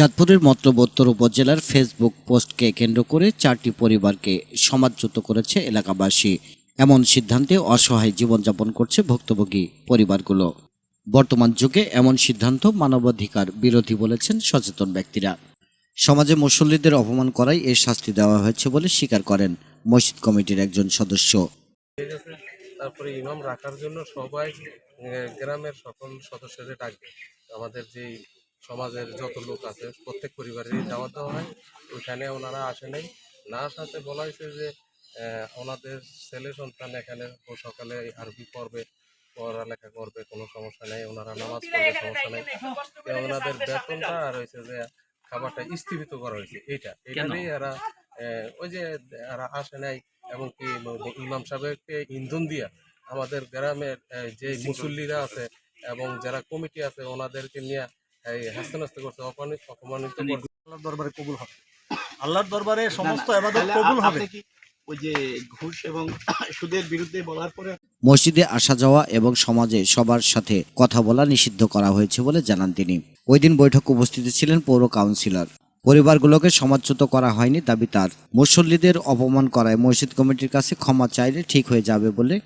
চাঁদপুরের মতলব উত্তর উপজেলার ফেসবুক পোস্টকে কেন্দ্র করে চারটি পরিবারকে সমাজচ্যুত করেছে এলাকাবাসী। এমন সিদ্ধান্তে অসহায় জীবনযাপন করছে ভুক্তভোগী পরিবারগুলো। বর্তমান যুগে এমন সিদ্ধান্ত মানবাধিকার বিরোধী বলেছেন সচেতন ব্যক্তিরা। সমাজে মুসল্লিদের অপমান করাই এর শাস্তি দেওয়া হয়েছে বলে স্বীকার করেন মসজিদ কমিটির একজন সদস্য। তারপরে ইমাম রাখার জন্য সবাই গ্রামের সকল সদস্যদের ডাকবে। আমাদের যে সমাজের যত লোক আছে প্রত্যেক পরিবারেরই দাওয়াত দেওয়া হয়। ওইখানে ওনারা আসে নাই। না সাথে বলা হয়েছে যে ওনাদের ছেলে সন্তান এখানে ও সকালে আরবি পড়বে পড়ালেখা করবে কোনো সমস্যা নেই। ওনারা নামাজ পড়বে সমস্যা নেই। ওনাদের বেতনটা আর হয়েছে যে খাবারটা স্থগিত করা হয়েছে। এইটা এটারই এরা ওই যে এরা আসে নাই এমনকি ইমাম সাহেবকে ইন্ধন দিয়া আমাদের গ্রামের যে মুসল্লিরা আছে এবং যারা কমিটি আছে ওনাদেরকে নিয়ে এই হাসতে করছে অপমানিত অপমানিত করছে। আল্লাহর দরবারে কবুল হবে। আল্লাহর দরবারে সমস্ত এবাদত কবুল হবে। ওই যে ঘুষ এবং সুদের বিরুদ্ধে বলার পরে মসজিদে আসা যাওয়া এবং সমাজে সবার সাথে কথা বলা নিষিদ্ধ করা হয়েছে বলে জানান তিনি। ওই দিন বৈঠক উপস্থিত ছিলেন পৌর কাউন্সিলর। পরিবারগুলোকে সমাজচ্যুত করা হয়নি দাবি তার। মুসল্লিদের অপমান করায় মসজিদ কমিটির কাছে ক্ষমা চাইলে ঠিক হয়ে যাবে বলে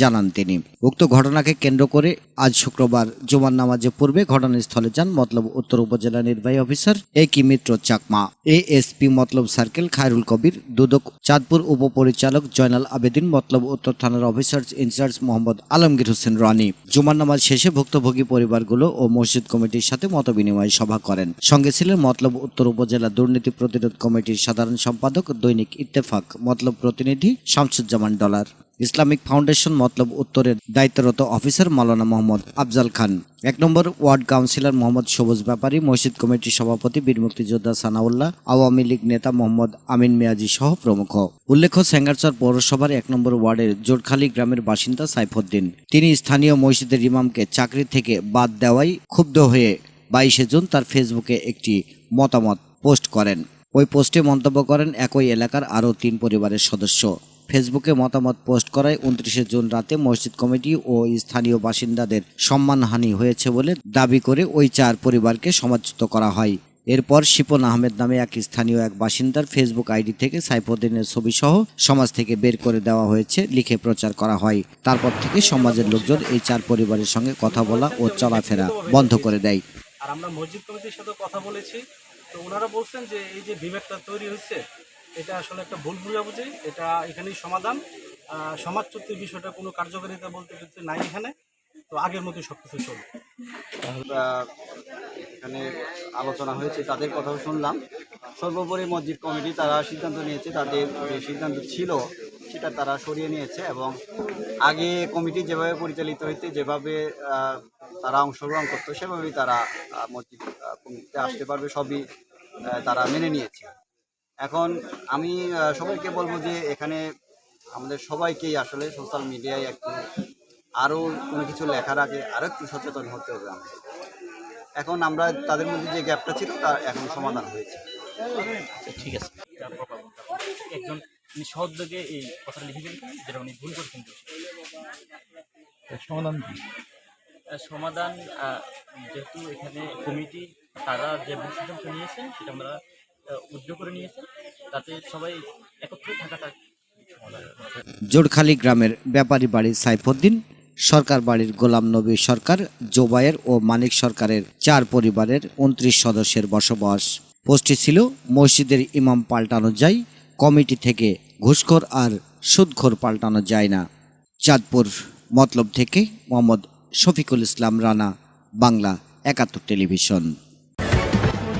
জানান তিনি। উক্ত ঘটনাকে কেন্দ্র করে আজ শুক্রবার জুমার নামাজে পূর্বে ঘটনাস্থলে যান মতলব উত্তর উপজেলা নির্বাহী অফিসার এ কি মিত্র চাকমা। এ এএসপি মতলব সার্কেল খায়রুল কবির, দুদক চাঁদপুর উপপরিচালক জয়নাল আবেদিন, মতলব উত্তর থানার officer in charge Mohammad Alamgir Hossain Rani. জুমার নামাজ শেষে ভুক্তভোগী পরিবারগুলো ও মসজিদ কমিটির সাথে মতবিনিময় সভা করেন। সঙ্গে ছিলেন মতলব উত্তর উপজেলা দুর্নীতি প্রতিরোধ কমিটির সাধারণ সম্পাদক দৈনিক ইত্তেফাক, মতলব প্রতিনিধি Shamsuzzaman Dollar. Islamic Foundation Matlab উত্তরের দায়িত্বরত অফিসার মাওলানা মোহাম্মদ আফজাল খান। এক নম্বর ওয়ার্ড কাউন্সিলর মোহাম্মদ সবুজ ব্যাপারী, মসজিদ কমিটির সভাপতি বীর মুক্তিযোদ্ধা সানাউল্লাহ, আওয়ামী লীগ নেতা মোহাম্মদ আমিন মিয়াজি সহ প্রমুখ। উল্লেখ্য, সেঙ্গারচর পৌরসভার এক নম্বর ওয়ার্ডের জোরখালী গ্রামের বাসিন্দা সাইফুদ্দিন। তিনি স্থানীয় মসজিদের ইমামকে চাকরি থেকে বাদ দেওয়ায় ক্ষুব্ধ হয়ে বাইশে জুন তার ফেসবুকে একটি মতামত পোস্ট করেন। ওই পোস্টে মন্তব্য করেন, একই এলাকার আরও তিন পরিবারের সদস্য। ফেসবুকে মতামত পোস্ট করায় উনত্রিশে জুন রাতে মসজিদ কমিটি ও স্থানীয় বাসিন্দাদের সম্মানহানি হয়েছে বলে দাবি করে ওই চার পরিবারকে সমাজচ্যুত করা হয়। এরপর শিপন আহমেদ নামে এক স্থানীয় এক বাসিন্দার ফেসবুক আইডি থেকে সাইফুদ্দিনের ছবি সহ সমাজ থেকে বের করে দেওয়া হয়েছে, লিখে প্রচার করা হয়। তারপর থেকে সমাজের লোকজন এই চার পরিবারের সঙ্গে কথা বলা ও চলাফেরা বন্ধ করে দেয়। আর আমরা মসজিদ কমিটির সাথে কথা বলেছি। তো ওনারা বলছেন যে এই যে বিভেদটা তৈরি হচ্ছে এটা আসলে একটা ভুল বুঝাবুঝি, এটা এখানেই সমাধান। সমাজ সমাজচ্যুতির বিষয়টা কোনো কার্যকারিতা বলতে কিন্তু নাই এখানে, তো আগের মতো সব কিছু চলবে এখানে আলোচনা হয়েছে, তাদের কথাও শুনলাম। সর্বোপরি মসজিদ কমিটি তারা সিদ্ধান্ত নিয়েছে, তাদের যে সিদ্ধান্ত ছিল, সেটা তারা সরিয়ে নিয়েছে এবং আগে কমিটি যেভাবে পরিচালিত হইতে যেভাবে তারা অংশগ্রহণ করতো, সেভাবেই তারা মসজিদ কমিটিতে আসতে পারবে, সবই তারা মেনে নিয়েছে। এখন আমি সবাইকে বলব যে এখানে আমাদের সবাইকেই আসলে সোশ্যাল মিডিয়ায় একটু আরও কোনো কিছু লেখার আগে আরও একটু সচেতন হতে হবে আমাদের। এখন আমরা তাদের মধ্যে যে গ্যাপটা ছিল তার এখন সমাধান হয়েছে। ঠিক আছে। একজন উনি সহযোগে এই কথাটা লিখে গেছেন যেটা উনি ভুল করেছেন সমাধান সমাধান যেহেতু এখানে কমিটি তারা যে ভুল সিদ্ধান্ত নিয়েছেন সেটা আমরা উদ্যোগ করে নিয়েছেন, তাতে সবাই একত্রে থাকাটা সমাধান গ্রামের ব্যাপারী বাড়ির সাইফুদ্দিন, সরকার বাড়ির গোলাম নবী সরকার, জোবায়ের ও মানিক সরকারের চার পরিবারের উনত্রিশ সদস্যের বসবাস। পোস্টটি ছিল মসজিদের ইমাম পাল্টানো যায়, কমিটি থেকে ঘুষখোর আর সুদখোর পাল্টানো যায় না। চাঁদপুর মতলব থেকে মোহাম্মদ শফিকুল ইসলাম রানা, বাংলা একাত্তর টেলিভিশন।